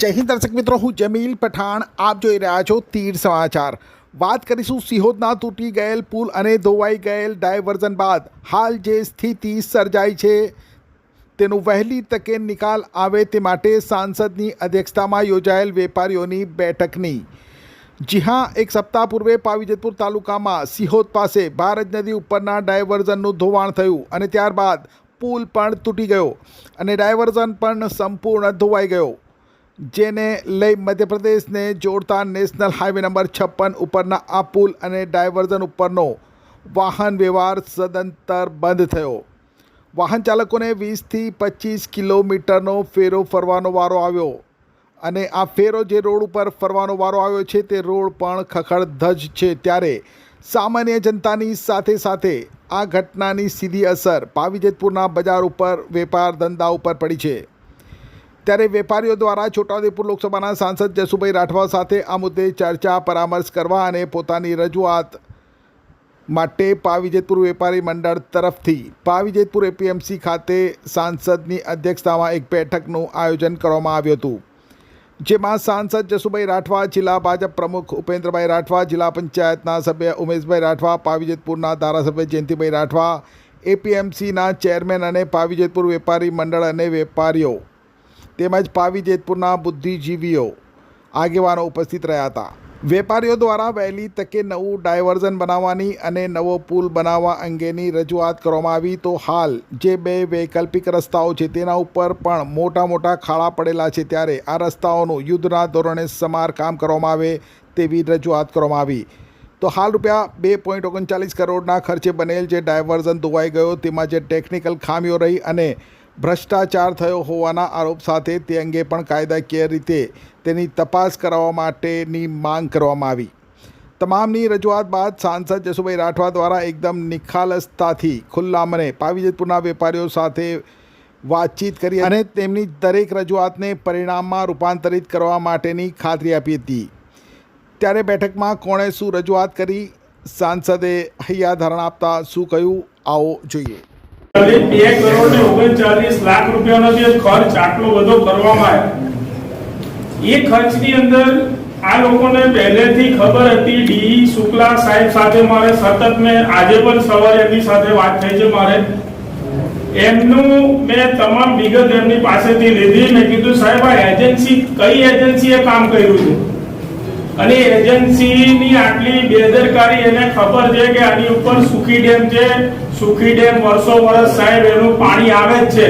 જય હિન્દ દર્શક મિત્રો, હું જમીલ પઠાણ. આપ જોઈ રહ્યા છો તીર સમાચાર. વાત કરીશું સિહોદના તૂટી ગયેલ પુલ અને ધોવાઈ ગયેલ ડાયવર્ઝન બાદ. હાલ જે સ્થિતિ સર્જાઈ છે, તેનો વહેલી તકે નિકાલ આવે તે માટે સાંસદની અધ્યક્ષતામાં યોજાયેલ વેપારીઓની બેઠકની. જી હા, એક સપ્તાહ પૂર્વે પાવીજતપુર તાલુકામાં સિહોદ પાસે ભારત નદી ઉપરના ડાયવર્ઝનનું ધોવાણ થયું અને ત્યારબાદ પુલ પણ તૂટી ગયો અને ડાયવર્ઝન પણ સંપૂર્ણ ધોવાઈ ગયો. જેને લઈ મધ્યપ્રદેશને જોડતા નેશનલ હાઈવે નંબર છપ્પન ઉપરના આ પુલ અને ડાયવર્ઝન ઉપરનો વાહન વ્યવહાર સદંતર બંધ થયો. વાહન ચાલકોને વીસથી પચીસ કિલોમીટરનો ફેરો ફરવાનો વારો આવ્યો અને આ ફેરો જે રોડ ઉપર ફરવાનો વારો આવ્યો છે તે રોડ પણ ખખડધજ છે ત્યારે સામાન્ય જનતાની સાથે સાથે આ ઘટનાની સીધી અસર પાવીજેતપુરના બજાર ઉપર વેપાર ધંધા ઉપર પડી છે. ત્યારે વેપારીઓ દ્વારા છોટાઉદેપુર લોકસભાના સાંસદ જસુભાઈ રાઠવા સાથે આ મુદ્દે ચર્ચા, પરામર્શ કરવા અને પોતાની રજૂઆત માટે પાવીજેતપુર વેપારી મંડળ તરફથી પાવીજેતપુર એપીએમસી ખાતે સાંસદની અધ્યક્ષતામાં એક બેઠકનું આયોજન કરવામાં આવ્યું હતું. જેમાં સાંસદ જસુભાઈ રાઠવા, જિલ્લા ભાજપ પ્રમુખ ઉપેન્દ્રભાઈ રાઠવા, જિલ્લા પંચાયતના સભ્ય ઉમેશભાઈ રાઠવા, પાવીજેતપુરના ધારાસભ્ય જયંતિભાઈ રાઠવા, એપીએમસીના ચેરમેન અને પાવીજેતપુર વેપારી મંડળ અને વેપારીઓ તેમજ પાવીજેતપુરના બુદ્ધિજીવીઓ આગેવાનો ઉપસ્થિત રહ્યા હતા. વેપારીઓ દ્વારા વહેલી તકે નવું ડાયવર્ઝન બનાવવાની અને નવો પુલ બનાવવા અંગેની રજૂઆત કરવામાં આવી તો હાલ જે બે વૈકલ્પિક રસ્તાઓ છે તેના ઉપર પણ મોટા મોટા ખાડા પડેલા છે ત્યારે આ રસ્તાઓનું યુદ્ધના ધોરણે સમારકામ કરવામાં આવે તેવી રજૂઆત કરવામાં આવી. તો હાલ રૂપિયા બે પોઈન્ટ ઓગણચાલીસ કરોડના ખર્ચે બનેલ જે ડાયવર્ઝન ધોવાઈ ગયો તેમાં જે ટેકનિકલ ખામીઓ રહી અને ભ્રષ્ટાચાર થયો હોવાના આરોપ સાથે તે અંગે પણ કાયદાકીય રીતે તેની તપાસ કરાવવા માટેની માંગ કરવામાં આવી. તમામની રજૂઆત બાદ સાંસદ જસુભાઈ રાઠવા દ્વારા એકદમ નિખાલસતાથી ખુલ્લા મને પાવીજતપુરના વેપારીઓ સાથે વાતચીત કરી અને તેમની દરેક રજૂઆતને પરિણામમાં રૂપાંતરિત કરવા માટેની ખાતરી આપી હતી. ત્યારે બેઠકમાં કોણે શું રજૂઆત કરી? સાંસદે હૈયા ધારણા આપતા શું કહ્યું? આવો જોઈએ. એમનું મેં તમામ વિગત એમની પાસેથી લીધી. મેં કીધું, સાહેબ, આ એજન્સી કઈ એજન્સીએ કામ કર્યું છે? અને એજન્સીની આટલી બેદરકારી એને ખબર છે કે આની ઉપર સુખી ડેમ છે સુખી ડેમ વર્ષો વર્ષ સાહેબ, એનું પાણી આવે જ છે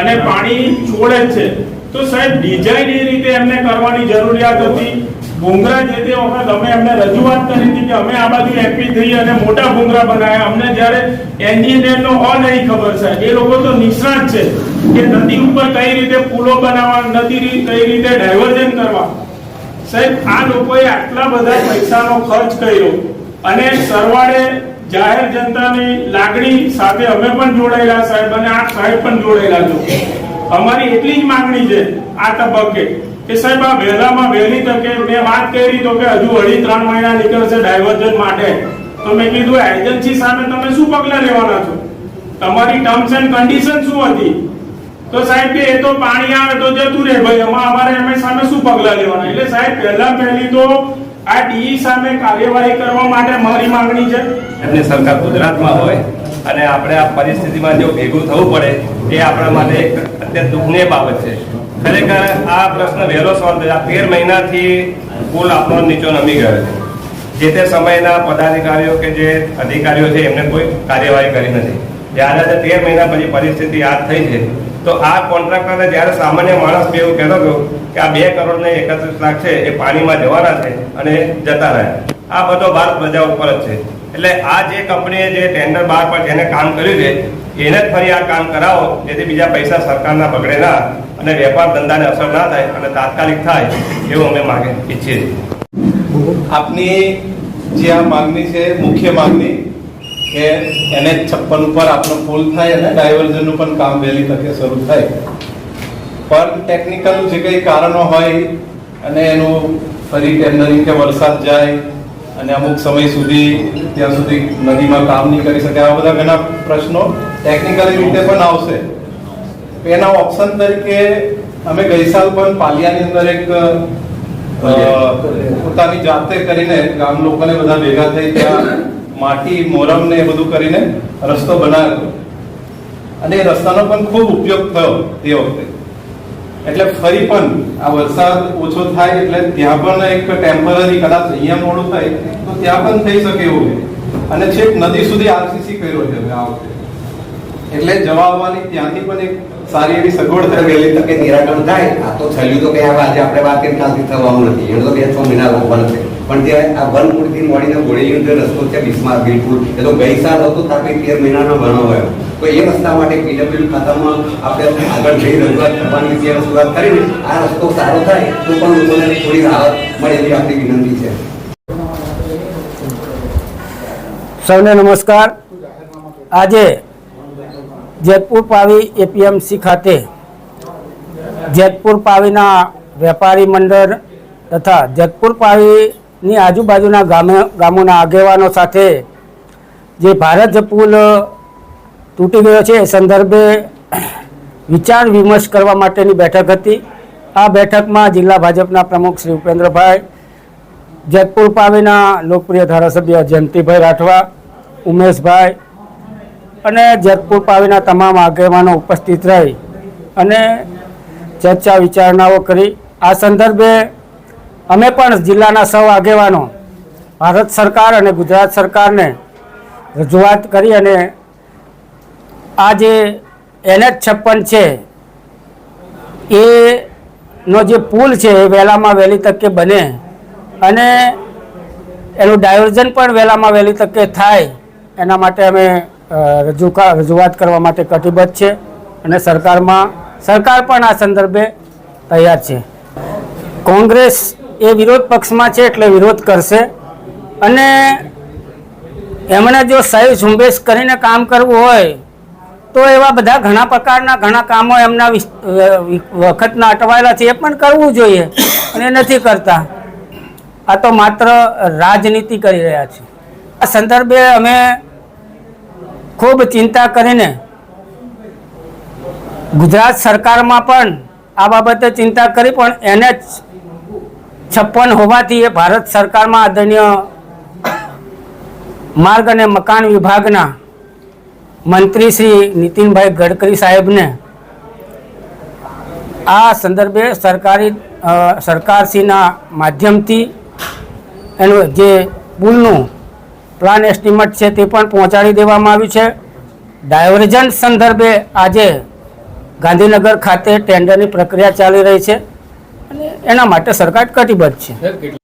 અને પાણી છોડે જ છે. તો સાહેબ ડિઝાઇન એ રીતે એમને કરવાની જરૂરિયાત હતી. ભૂંગરા જે તે વખત અમે એમને રજૂઆત કરી હતી કે અમે આ બાજુ એમપી થઈ અને મોટા ભૂંગરા બનાવ્યા. અમને જ્યારે એન્જિનિયરનો ઓ નહીં ખબર છે એ લોકો તો નિષ્ણાત છે કે નદી ઉપર કઈ રીતે પુલો બનાવવા, નદી કઈ રીતે ડાયવર્ઝન કરવા. સાહેબ, આ લોકોએ આટલા બધા પૈસાનો ખર્ચ કર્યો અને સરવાળે જાહેર જનતાની લાગણી સાથે અમે પણ જોડાયેલા સાહેબ અને આ સાહેબ પણ જોડાયેલા છો. અમારી એટલી જ માંગણી છે આ તબક્કે કે સાહેબ, આ વહેલામાં વહેલી તકે મેં વાત કરી તો કે હજુ અઢી ત્રણ મહિના નીકળશે ડાયવર્જન માટે. તો મેં કીધું એજન્સી સામે તમે શું પગલાં લેવાના છો? તમારી ટર્મ્સ એન્ડ કન્ડિશન શું હતી? તો સાહેબ કે, એ તો પાણી આવે તો જતું રહે. ભાઈ અમારે એમ સામે શું પગલાં લેવાના? એટલે સાહેબ, પહેલા પહેલી તો આ ડીઈ સામે કાર્યવાહી કરવા માટે મારી માંગણી છે. એમની સરકાર ગુજરાતમાં હોય અને આપણે આ પરિસ્થિતિમાં જો ભેગું થવું પડે એ આપણા માટે એક અત્યંત દુઃખની બાબત છે. ખરેખર આ પ્રશ્ન વહેલો સોલ્વ થયો. તેર મહિનાથી પુલ આપણો નીચો નમી ગયો છે. જે તે સમયના પદાધિકારીઓ કે જે અધિકારીઓ છે એમને કોઈ કાર્યવાહી કરી નથી. જ્યારે તેર મહિના પછી પરિસ્થિતિ યાદ થઈ છે, તો આ કોન્ટ્રાક્ટરને જ્યારે સામાન્ય માણસ બે એવું કહેતો હતો કે આ બે કરોડ ને એકત્રીસ લાખ છે, એ પાણીમાં જવાના છે અને જતા રહ્યા આ બધો ભાર પ્રજા ઉપર જ છે. એટલે આ જે કંપનીએ જે ટેન્ડર બહાર પર જેને કામ કર્યું છે, એને જ ફરી આ કામ કરાવો, જેથી બીજા પૈસા સરકારના બગડે ના અને વેપાર ધંધાને અસર ના થાય અને તાત્કાલિક થાય, એવું અમે માગે ઈચ્છીએ છીએ. આપની જે આ માંગણી છે, મુખ્ય માંગણી કે એને છપ્પન ઉપર આપનો પુલ થાય અને ડાયવર્ઝનનું પણ કામ વહેલી તકે શરૂ થાય. પણ ટેકનિકલ જે કંઈ કારણો હોય અને એનું ફરી ટેન્ડરિંગ કે વરસાદ જાય અને અમુક સમય સુધી ત્યાં સુધી નદીમાં કામ નહીં કરી શકે આવા બધા ઘણા પ્રશ્નો ટેકનિકલ રીતે પણ આવશે. એના ઓપ્શન તરીકે અમે ગઈ સાલ પણ પાલિયાની અંદર એક પોતાની જાતે કરીને ગામ લોકોને બધા ભેગા થઈ ત્યાં માટી મોરમ ને એ બધું કરીને રસ્તો બનાવ્યો. અને એ રસ્તાનો પણ ખૂબ ઉપયોગ થયો તે વખતે. એટલે ફરી પણ આ વરસાદ ઓછો થાય એટલે ત્યાં પણ એક ટેમ્પરરી કદાચ અહીંયા મોડું થાય, તો ત્યાં પણ થઈ શકે એવું અને છેક નદી સુધી આરસીસી કર્યો છે આ વખતે. એટલે જવા આવવાની ત્યાંથી પણ એક સારી એવી સગવડ થાય. વહેલી તકે નિરાકરણ થાય. આ તો થયેલું તો કઈ આજે આપણે વાત કરી, કાલથી થવાનું નથી. એને તો બે છ મહિના રોકવાનું છે. પણ જે આ વનપુરથી મળીને ગોળીનો જે રસ્તો છે, બિસ્માર બિલકુલ એ તો ગઈ સાલ હતો તાર તેર મહિનાનો બનાવાયો તો એ રસ્તા માટે પીડબ્લ્યુ ખાતામાં આપણે આગળ જઈ રજૂઆત કરવાની જે રજૂઆત કરીને આ રસ્તો સારો થાય, તો પણ લોકોને થોડી રાહત મળે એવી આપણી વિનંતી છે. સૌને નમસ્કાર. આજે જેતપુર પાવી એપીએમસી ખાતે જેતપુર પાવીના વેપારી મંડળ તથા જેતપુર પાવીની આજુબાજુના ગામે ગામોના આગેવાનો સાથે જે ભારત પુલ તૂટી ગયો છે એ સંદર્ભે વિચાર વિમર્શ કરવા માટેની બેઠક હતી. આ બેઠકમાં જિલ્લા ભાજપના પ્રમુખ શ્રી ઉપેન્દ્રભાઈ, જેતપુર પાવીના લોકપ્રિય ધારાસભ્ય જયંતિભાઈ રાઠવા, ઉમેશભાઈ અને જેતપુર પાવીના તમામ આગેવાનો ઉપસ્થિત રહી અને ચર્ચા વિચારણાઓ કરી. આ સંદર્ભે અમે પણ જિલ્લાના સૌ આગેવાનો ભારત સરકાર અને ગુજરાત સરકારને રજૂઆત કરી અને આ જે એનએચ છપ્પન છે એનો જે પુલ છે, એ વહેલામાં વહેલી તકે બને અને એનું ડાયવર્ઝન પણ વહેલામાં વહેલી તકે થાય, એના માટે અમે રજૂ રજૂઆત કરવા માટે કટિબદ્ધ છે અને સરકારમાં, સરકાર પણ આ સંદર્ભે તૈયાર છે. કોંગ્રેસ એ વિરોધ પક્ષમાં છે એટલે વિરોધ કરશે. અને એમણે જો સહી ઝુંબેશ કરીને કામ કરવું હોય, તો એવા બધા ઘણા પ્રકારના ઘણા કામો એમના વખતના અટવાયેલા છે, એ પણ કરવું જોઈએ. અને નથી કરતા. આ તો માત્ર રાજનીતિ કરી રહ્યા છે. આ સંદર્ભે અમે ખૂબ ચિંતા કરીને ગુજરાત સરકારમાં પણ આ બાબતે ચિંતા કરી, પણ એને છપ્પન હોવાથી એ ભારત સરકારમાં આદરણીય માર્ગ અને મકાન વિભાગના મંત્રી શ્રી નીતિનભાઈ ગડકરી સાહેબને આ સંદર્ભે સરકારી સરકારશ્રીના માધ્યમથી એનું જે પુલનું પ્લાન એસ્ટિમેટ છે તે પણ પહોંચાડી દેવામાં આવ્યું છે. ડાયવર્જન સંદર્ભે આજે ગાંધીનગર ખાતે ટેન્ડરની પ્રક્રિયા ચાલી રહી છે. એના માટે સરકાર કટિબદ્ધ છે.